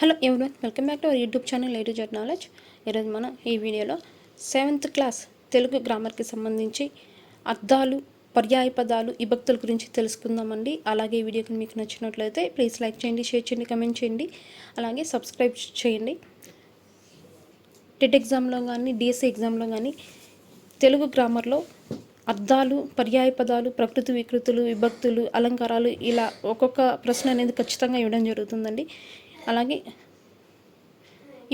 Hello everyone welcome back to our YouTube channel light to knowledge ఈరోజు మనం ఈ వీడియోలో సెవెంత్ క్లాస్ తెలుగు గ్రామర్కి సంబంధించి అర్థాలు పర్యాయ పదాలు ఈ భక్తుల గురించి తెలుసుకుందామండి. అలాగే ఈ వీడియోకి మీకు నచ్చినట్లయితే ప్లీజ్ లైక్ చేయండి షేర్ చేయండి కమెంట్ చేయండి. అలాగే సబ్స్క్రైబ్ చేయండి. టెట్ ఎగ్జామ్లో కానీ డిఎస్సి ఎగ్జామ్లో కానీ తెలుగు గ్రామర్లో అర్థాలు పర్యాయ పదాలు ప్రకృతి వికృతులు విభక్తులు అలంకారాలు ఇలా ఒక్కొక్క ప్రశ్న అనేది ఖచ్చితంగా ఇవ్వడం జరుగుతుందండి. అలాగే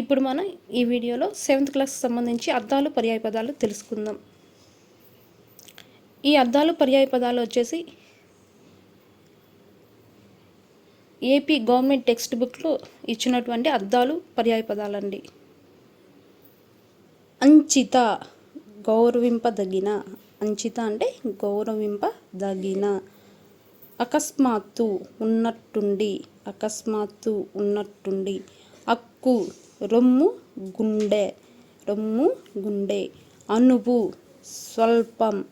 ఇప్పుడు మనం ఈ వీడియోలో సెవెంత్ క్లాస్కి సంబంధించి అర్థాలు పర్యాయ పదాలు తెలుసుకుందాం. ఈ అర్థాలు పర్యాయ పదాలు వచ్చేసి ఏపీ గవర్నమెంట్ టెక్స్ట్ బుక్లో ఇచ్చినటువంటి అర్థాలు పర్యాయ పదాలండి. అంచిత గౌరవింపదగిన. అంచిత అంటే గౌరవింపదగిన. అకస్మాత్తు ఉన్నట్టుండి అకస్మాత్తు ఉన్నట్టుండి. అక్కు రొమ్ము గుండె రొమ్ము గుండె. అనువు స్వల్పం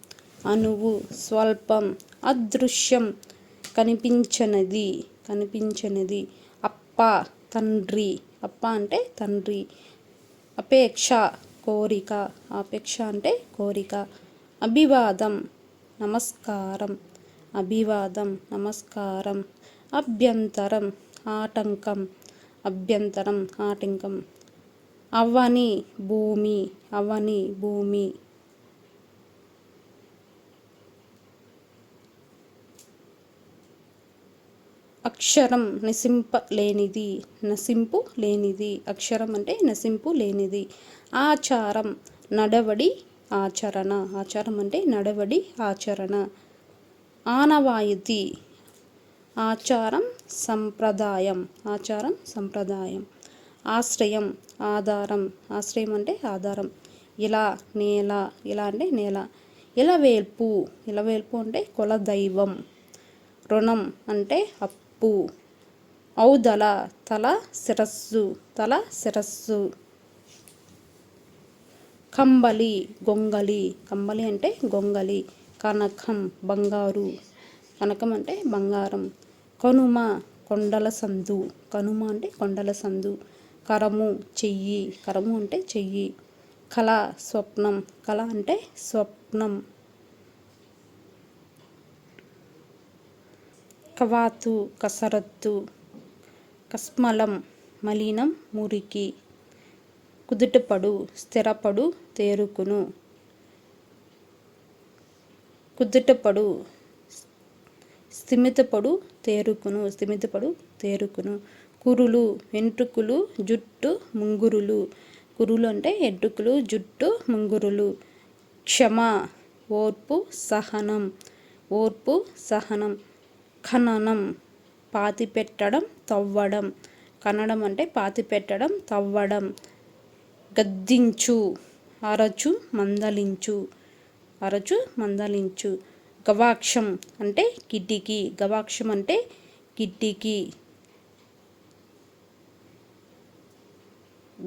అనువు స్వల్పం. అదృశ్యం కనిపించనిది కనిపించనిది. అప్ప తండ్రి. అప్ప అంటే తండ్రి. అపేక్ష కోరిక. అపేక్ష అంటే కోరిక. అభివాదం నమస్కారం. అభివాదం నమస్కారం అభ్యంతరం ఆటంకం అభ్యంతరం ఆటంకం. అవని భూమి అవని భూమి. అక్షరం నసింప లేనిది నసింపు లేనిది అక్షరం అంటే నసింపు లేనిది ఆచారం నడవడి ఆచరణ. ఆచారం అంటే నడవడి ఆచరణ. ఆనవాయితీ ఆచారం సంప్రదాయం ఆచారం సంప్రదాయం ఆశ్రయం ఆధారం ఆశ్రయం అంటే ఆధారం ఇలా నేల ఇలా అంటే నేల ఇలవేల్పు ఇలవేల్పు అంటే కుల దైవం రుణం అంటే అప్పు ఔదల తల శిరస్సు తల శిరస్సు కంబలి గొంగలి కంబలి అంటే గొంగలి కనకం బంగారు. కనకం అంటే బంగారం. కనుమ కొండల సందు. కనుమ అంటే కొండల సందు. కరము చెయ్యి. కరము అంటే చెయ్యి. కళ స్వప్నం. కళ అంటే స్వప్నం. కవాతు కసరత్తు. కస్మలం మలినం మురికి. కుదుటపడు స్థిరపడు తేరుకును. కుదుటపడు. స్థిమితపడు తేరుకును స్థిమితపడు తేరుకును. కురులు వెంట్రుకులు జుట్టు ముంగురులు. కురులు అంటే ఎడ్డుకులు జుట్టు ముంగురులు. క్షమ ఓర్పు సహనం. ఓర్పు సహనం. ఖననం పాతి పెట్టడం తవ్వడం. కనడం అంటే పాతి పెట్టడం తవ్వడం. గద్దించు అరచు మందలించు. అరచు మందలించు. గవాక్షం అంటే కిటికీ. గవాక్షం అంటే కిటికీ.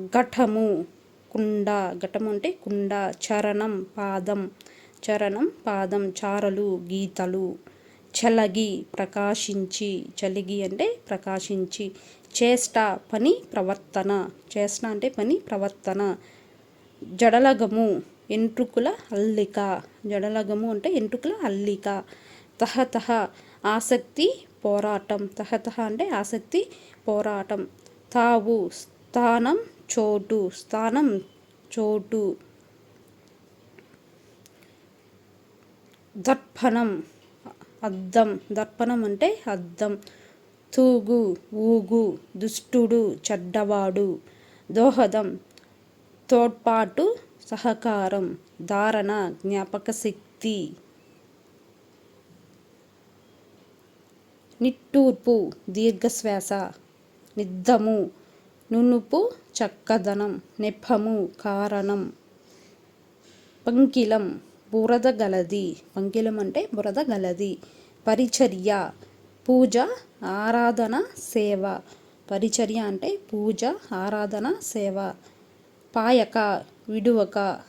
ఘటము. కుండ. ఘటము అంటే కుండ. చరణం పాదం. చరణం పాదం చారలు గీతలు. చలగి ప్రకాశించి. చలిగి అంటే ప్రకాశించి. చేష్ట పని ప్రవర్తన. చేష్ట అంటే పని ప్రవర్తన. జడలగము. ఎంట్రుకుల అల్లిక. జడలగము అంటే ఎంట్రుకుల అల్లిక. తహతహ ఆసక్తి పోరాటం. తహతహ అంటే ఆసక్తి పోరాటం. తావు స్థానం చోటు. స్థానం చోటు. దర్పణం అద్దం. దర్పణం అంటే అద్దం. తూగు ఊగు దుష్టుడు చెడ్డవాడు. దోహదం తోడ్పాటు సహకారం ధారణ జ్ఞాపక శక్తి. నిట్టూర్పు దీర్ఘశ్వాస. నిద్దము నునుపు చక్కదనం నెప్పము కారణం. పంకిలం బురద గలది. పంకిలం అంటే బురద గలది. పరిచర్య పూజ ఆరాధన సేవ. పరిచర్య అంటే పూజ ఆరాధన సేవ. పాయక విడువక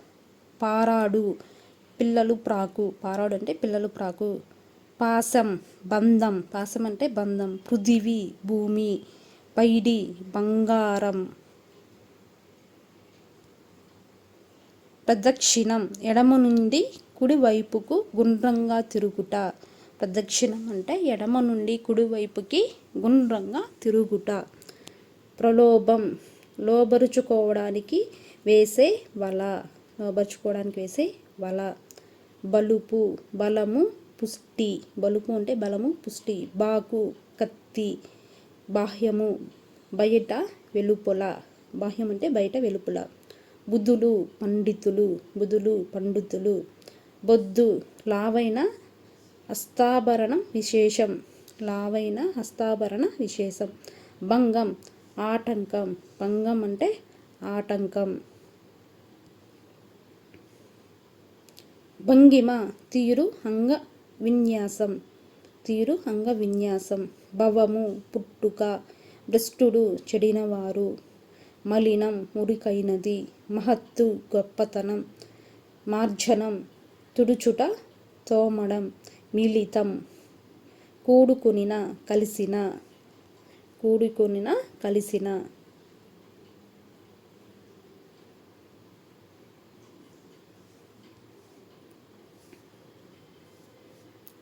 పారాడు పిల్లలు ప్రాకు. పారాడు అంటే పిల్లలు ప్రాకు. పాసం బంధం. పాసం అంటే బంధం. పృథివీ భూమి పైడి బంగారం. ప్రదక్షిణం. ఎడమ నుండి కుడివైపుకు గుండ్రంగా తిరుగుట. ప్రదక్షిణం అంటే ఎడమ నుండి కుడివైపుకి గుండ్రంగా తిరుగుట. ప్రలోభం. లోబరుచుకోవడానికి వేసే వల. లోబరుచుకోవడానికి వేసే వల. బలుపు బలము పుష్టి. బలుపు అంటే బలము పుష్టి. బాకు కత్తి. బాహ్యము బయట వెలుపల. బాహ్యం అంటే బయట వెలుపల. బుద్ధులు పండితులు. బుధులు పండితులు. బొద్దు లావైన హస్తాభరణం విశేషం. లావైన హస్తాభరణ విశేషం. భంగం ఆటంకం. భంగం అంటే ఆటంకం. భంగిమ తీరు అంగ విన్యాసం. తీరు అంగ విన్యాసం. భవము పుట్టుక భ్రష్టుడు చెడినవారు. మలినం మురికైనది. మహత్తు గొప్పతనం. మార్జనం తుడుచుట తోమడం. మిళితం. కూడుకునిన కలిసిన. కూడుకొనిన కలిసిన.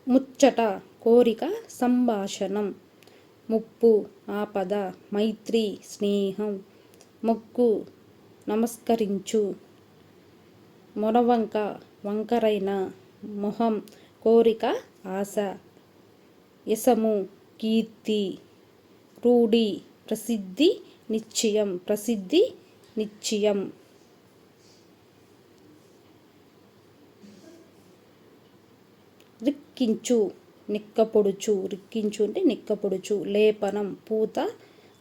ముచ్చట కోరిక సంభాషణం. ముప్పు ఆపద మైత్రి స్నేహం. మొక్కు నమస్కరించు. మొనవంక వంకరైన. మొహం కోరిక ఆశ. యశము కీర్తి. రూఢి ప్రసిద్ధి నిశ్చయం ప్రసిద్ధి నిశ్చయం. రిక్కించు నిక్కపొడుచు. రిక్కించు అంటే నిక్కపొడుచు. లేపనం పూత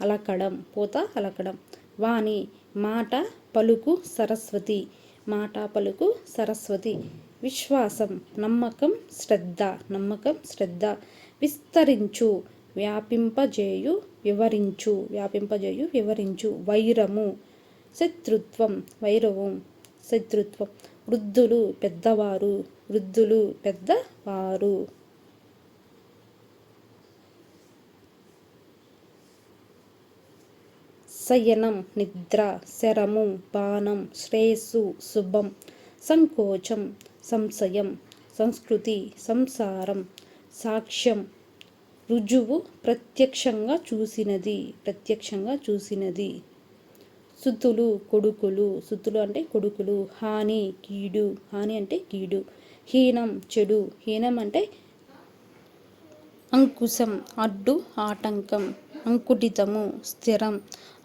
అలకడం. పూత అలకడం. వాణి మాట పలుకు సరస్వతి. మాట పలుకు సరస్వతి. విశ్వాసం నమ్మకం శ్రద్ధ. నమ్మకం శ్రద్ధ. విస్తరించు వ్యాపింపజేయు వివరించు. వ్యాపింపజేయు వివరించు. వైరము శత్రుత్వం వైరవం శత్రుత్వం. వృద్ధులు పెద్దవారు. వృద్ధులు పెద్దవారు. శయనం నిద్ర శరము బాణం శ్రేయస్సు శుభం సంకోచం సంశయం సంస్కృతి సంసారం సాక్ష్యం రుజువు ప్రత్యక్షంగా చూసినది ప్రత్యక్షంగా చూసినది. సుతులు కొడుకులు సుతులు అంటే కొడుకులు హాని కీడు హాని అంటే కీడు హీనం చెడు హీనం అంటే అంకుశం అడ్డు ఆటంకం అంకుటితము స్థిరం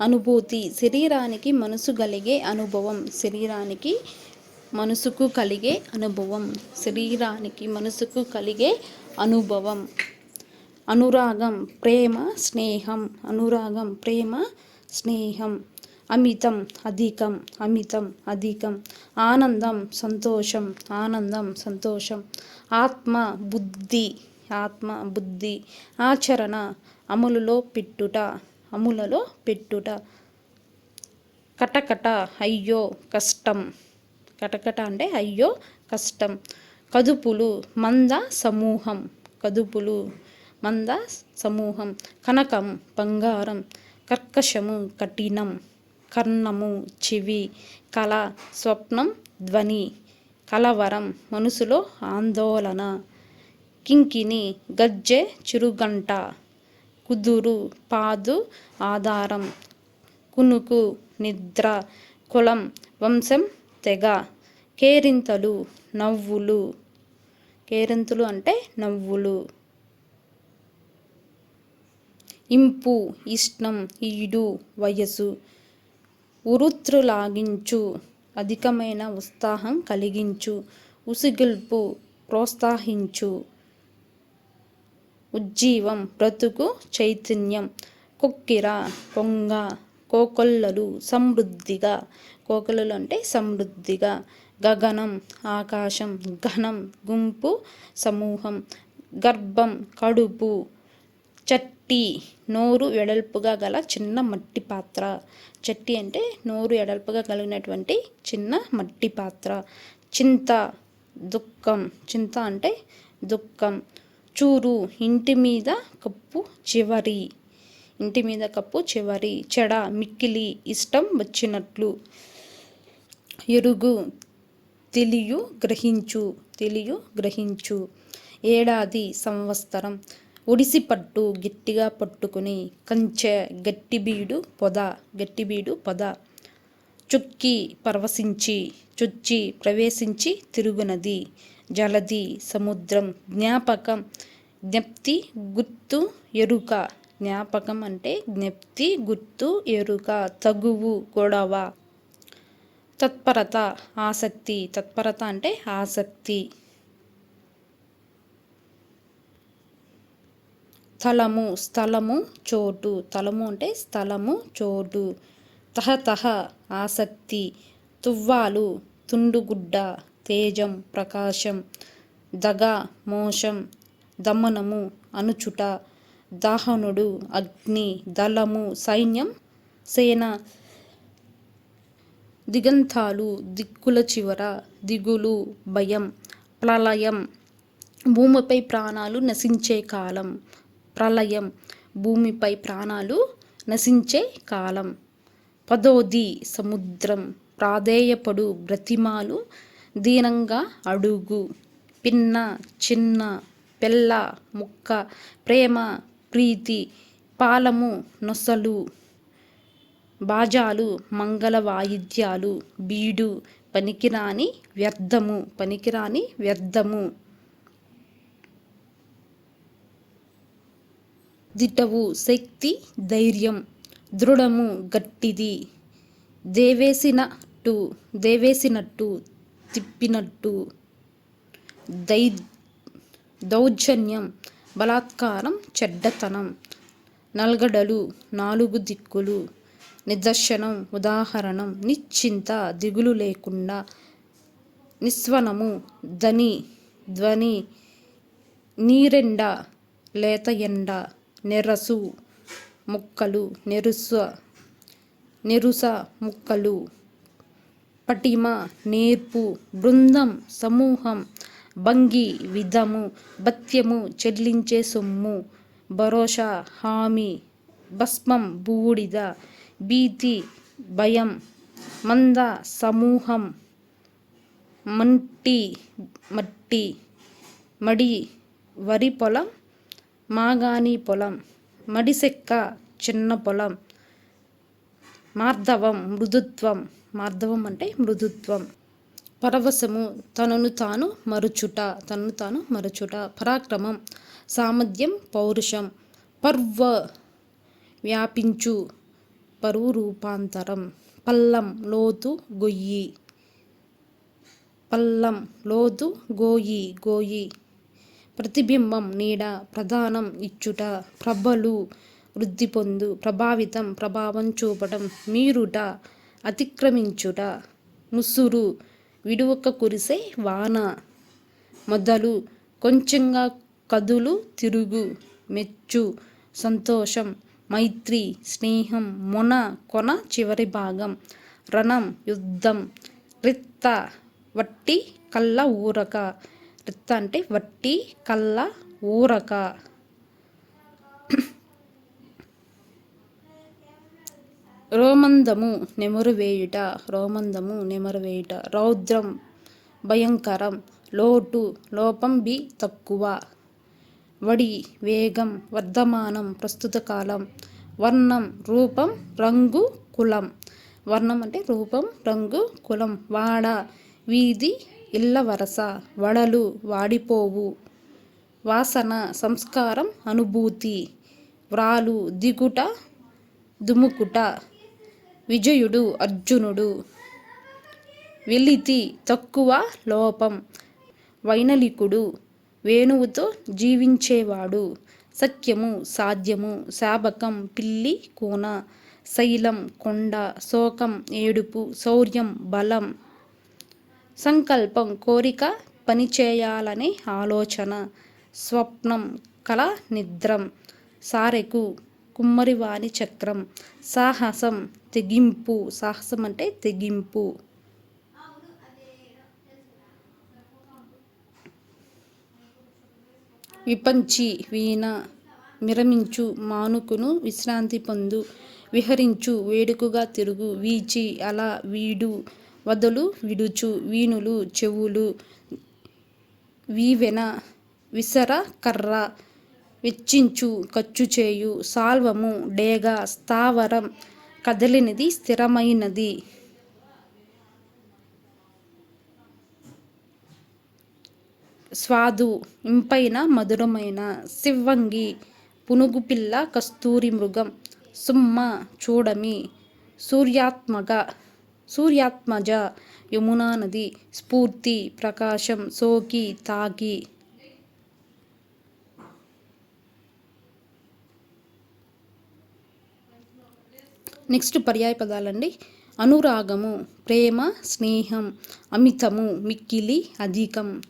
అనుభూతి శరీరానికి మనసు కలిగే అనుభవం శరీరానికి మనసుకు కలిగే అనుభవం శరీరానికి మనసుకు కలిగే అనుభవం. అనురాగం ప్రేమ స్నేహం. అనురాగం ప్రేమ స్నేహం. అమితం అధికం. అమితం అధికం. ఆనందం సంతోషం. ఆనందం సంతోషం. ఆత్మ బుద్ధి. ఆత్మ బుద్ధి. ఆచరణ అమలులో పెట్టుట. అమలులో పెట్టుట. కటకట అయ్యో కష్టం. కటకట అంటే అయ్యో కష్టం. కదుపులు మంద సమూహం. కదుపులు మంద సమూహం కనకం బంగారం కర్కశము కఠినం కర్ణము చెవి కళ స్వప్నం ధ్వని కలవరం మనసులో ఆందోళన కింకిని గజ్జె చిరుగంట కుదురు పాదు ఆధారం కునుకు నిద్ర కులం వంశం తెగ కేరింతలు నవ్వులు. కేరింతలు అంటే నవ్వులు. ఇంపు ఇష్టం ఈడు వయసు ఉరుత్రులాగించు అధికమైన ఉత్సాహం కలిగించు ఉసిగిల్పు ప్రోత్సహించు. ఉజ్జీవం బ్రతుకు చైతన్యం కొక్కిర పొంగ కోకొల్లలు సమృద్ధిగా కోకొల్లలు అంటే సమృద్ధిగా. గగనం ఆకాశం ఘనం గుంపు సమూహం గర్భం కడుపు చట్టి నోరు వెడల్పుగా గల చిన్న మట్టి పాత్ర. చట్టి అంటే నోరు ఎడల్పుగా కలిగినటువంటి చిన్న మట్టి పాత్ర. చింత దుఃఖం. చింత అంటే దుఃఖం. చూరు ఇంటి మీద కప్పు చివరి. ఇంటి మీద కప్పు చివరి. చెడ మిక్కిలి ఇష్టం వచ్చినట్లు. ఎరుగు తెలియు గ్రహించు. తెలియు గ్రహించు. ఏడాది సంవత్సరం. ఒడిసి పట్టు గట్టిగా పట్టుకుని కంచె గట్టిబీడు పొద గట్టిబీడు పొద. చుక్కి పరవశించి చుచ్చి ప్రవేశించి తిరుగునది. జలది సముద్రం జ్ఞాపకం. జ్ఞప్తి గుర్తు ఎరుక. జ్ఞాపకం అంటే జ్ఞప్తి గుర్తు ఎరుక తగువు గొడవ. తత్పరత ఆసక్తి. తత్పరత అంటే ఆసక్తి. స్థలము స్థలము చోటు. తలము అంటే స్థలము చోటు. తహతహ ఆసక్తి. తువ్వాలు తుండుగుడ్డ తేజం ప్రకాశం. దగ మోషం. దమనము అనుచుట. దాహనుడు అగ్ని. దళము సైన్యం. సేన. దిగంతాలు దిక్కుల చివర. దిగులు భయం. ప్రళయం. భూమిపై ప్రాణాలు నశించే కాలం. ప్రళయం భూమిపై ప్రాణాలు నశించే కాలం. పదోది సముద్రం ప్రాధేయపడు బ్రతిమాలు దీనంగా అడుగు. పిన్న చిన్న పెళ్ళ ముక్క ప్రేమ ప్రీతి పాలము నొసలు బాజాలు మంగళ వాయిద్యాలు బీడు పనికిరాని వ్యర్థము పనికిరాని వ్యర్థము. దిటవు శక్తి ధైర్యం దృఢము గట్టిది దేవేసినట్టు దేవేసినట్టు తిప్పినట్టు. దై దౌర్జన్యం బలాత్కారం చెడ్డతనం నల్గడలు నాలుగు దిక్కులు నిదర్శనం ఉదాహరణం నిశ్చింత దిగులు లేకుండా నిస్వనము ధని ధ్వని నీరెండ లేత ఎండ నెరసు ముక్కలు నెరుస నెరుస ముక్కలు పటిమ నేర్పు బృందం సమూహం భంగి విధము భత్యము చెల్లించే సొమ్ము భరోసా హామీ భస్మం బూడిద భీతి భయం మంద సమూహం మంటి మట్టి మడి వరి పొలం మాగాని పొలం మడిసెక్క చిన్న పొలం మార్ధవం మృదుత్వం. మార్ధవం అంటే మృదుత్వం. పరవశము తనను తాను మరుచుట తనను తాను మరుచుట. పరాక్రమం సామర్థ్యం పౌరుషం. పర్వ వ్యాపించు పరువు రూపాంతరం. పల్లం లోతు గొయ్యి. పల్లం లోతు గోయి గోయి. ప్రతిబింబం నీడ ప్రధానం ఇచ్చుట ప్రభలు వృద్ధి పొందు ప్రభావితం ప్రభావం చూపటం మీరుట అతిక్రమించుట. ముసురు విడువక కురిసే వాన. మొదలు కొంచెంగా కదులు తిరుగు మెచ్చు సంతోషం మైత్రి స్నేహం మొన కొన చివరి భాగం రణం యుద్ధం రిత్త వట్టి కళ్ళ ఊరక. పిత్త అంటే వట్టి కళ్ళ ఊరక. రోమందము నెమరు వేయుట రోమందము నెమరు వేయుట. రౌద్రం భయంకరం లోటు లోపం బి తక్కువ. వడి వేగం వర్ధమానం ప్రస్తుత కాలం. వర్ణం రూపం రంగు కులం. వర్ణం అంటే రూపం రంగు కులం. వాడ వీధి ఇళ్ళ వరస వడలు వాడిపోవు. వాసన సంస్కారం అనుభూతి. వ్రాలు దిగుట దుముకుట విజయుడు అర్జునుడు. వెలితి తక్కువ లోపం వైనలికుడు. వేణువుతో జీవించేవాడు. సత్యము సాధ్యము శాబకం పిల్లి కూన శైలం కొండ శోకం ఏడుపు శౌర్యం బలం సంకల్పం కోరిక పనిచేయాలనే ఆలోచన. స్వప్నం కళ నిద్రం. సారెకు కుమ్మరివాణి చక్రం. సాహసం తెగింపు. సాహసం అంటే తెగింపు. విపంచి వీణ. మిరమించు మానుకును విశ్రాంతి పొందు. విహరించు వేడుకగా తిరుగు. వీచి అలా వీడు. వదలు విడుచు వీణులు చెవులు వీవెన విసర కర్ర వెచ్చించు ఖర్చు చేయు సాల్వము డేగ స్థావరం కదలినది స్థిరమైనది. స్వాదు ఇంపైన మధురమైన శివ్వంగి పునుగుపిల్ల కస్తూరి మృగం సుమ్మ చూడమి సూర్యాత్మక సూర్యాత్మజ యమునా నది స్ఫూర్తి ప్రకాశం సోకి తాకి. నెక్స్ట్ పర్యాయ పదాలండి. అనురాగము ప్రేమ స్నేహం అమితము మిక్కిలి అధికం.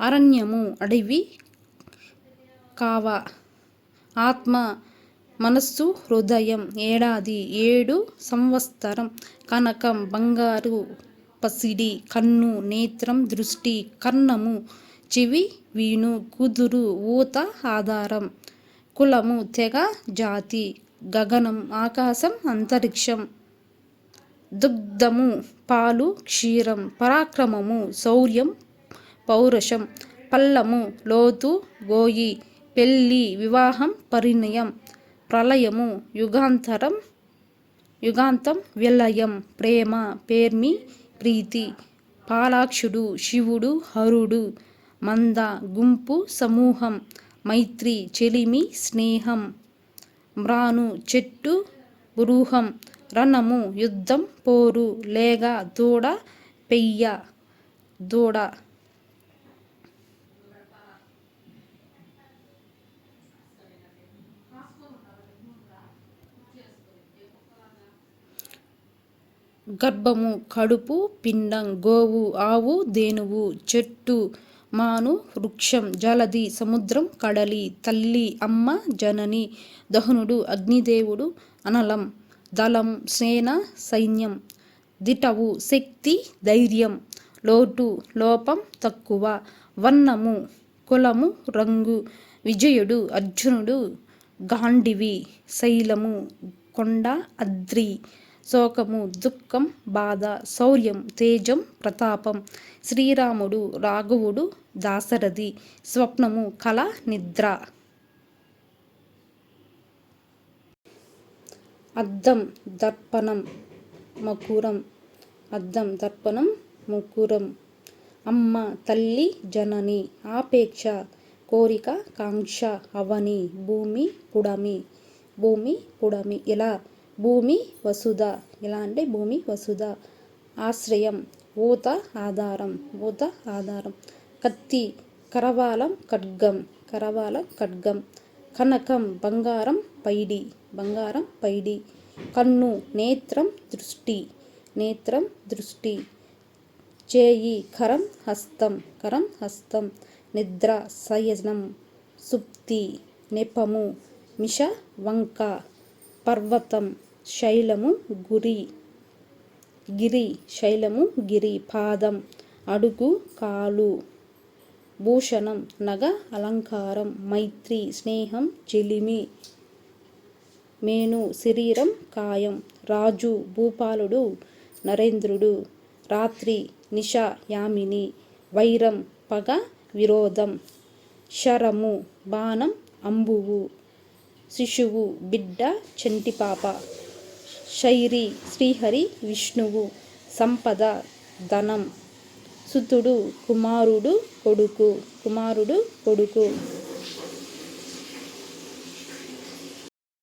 అరణ్యము అడవి కావ. ఆత్మ మనస్సు హృదయం ఏడాది ఏడు సంవత్సరం. కనకం బంగారు పసిడి కన్ను నేత్రం దృష్టి కన్నము చెవి వీణు కుదురు ఊత ఆధారం కులము తెగ జాతి గగనం ఆకాశం అంతరిక్షం దుగ్ధము పాలు క్షీరం పరాక్రమము శౌర్యం పౌరుషం పల్లము లోతు గోయి పెళ్ళి వివాహం పరిణయం ప్రళయము యుగాంతరం యుగాంతం విలయం ప్రేమ పేర్మి ప్రీతి పాలాక్షుడు శివుడు హరుడు మంద గుంపు సమూహం మైత్రి చెలిమి స్నేహం మ్రాను చెట్టు బృహం రణము యుద్ధం పోరు లేగ దూడ పెయ్య దూడ. గర్భము కడుపు పిండం గోవు ఆవు దేనువు చెట్టు మాను వృక్షం జలది సముద్రం కడలి తల్లి అమ్మ జనని దహనుడు అగ్నిదేవుడు అనలం దళం సేన సైన్యం దిటవు శక్తి ధైర్యం లోటు లోపం తక్కువ వర్ణము కులము రంగు విజయుడు అర్జునుడు గాండివి శైలము కొండ అద్రి శోకము దుఃఖం బాధ శౌర్యం తేజం ప్రతాపం శ్రీరాముడు రాఘవుడు దాశరథి స్వప్నము కళ నిద్ర. అద్దం దర్పణం మకురం. అద్దం దర్పణం ముకురం. అమ్మ తల్లి జనని ఆపేక్ష కోరిక కాంక్ష అవని భూమి పుడమి. భూమి పుడమి ఇలా భూమి వసుధ. ఎలా అంటే భూమి వసుధ. ఆశ్రయం ఊత ఆధారం ఊత ఆధారం. కత్తి కరవాలం ఖడ్గం కరవాలం ఖడ్గం. కనకం బంగారం పైడి బంగారం పైడి. కన్ను నేత్రం దృష్టి నేత్రం దృష్టి. చేయి కరం హస్తం కరం హస్తం. నిద్ర సయజనం సుప్తి నెపము మిష వంక పర్వతం. శైలము గురి. గిరి శైలము గిరి పాదం. అడుగు కాలు. భూషణం నగ అలంకారం. మైత్రి స్నేహం చెలిమి. మేను శరీరం కాయం. రాజు భూపాలుడు నరేంద్రుడు. రాత్రి నిష యామిని. వైరం పగ విరోధం. శరము బాణం అంబువు. శిశువు బిడ్డ చంటిపాప శైరి శ్రీహరి విష్ణువు సంపద ధనం సుతుడు కుమారుడు కొడుకు కుమారుడు కొడుకు.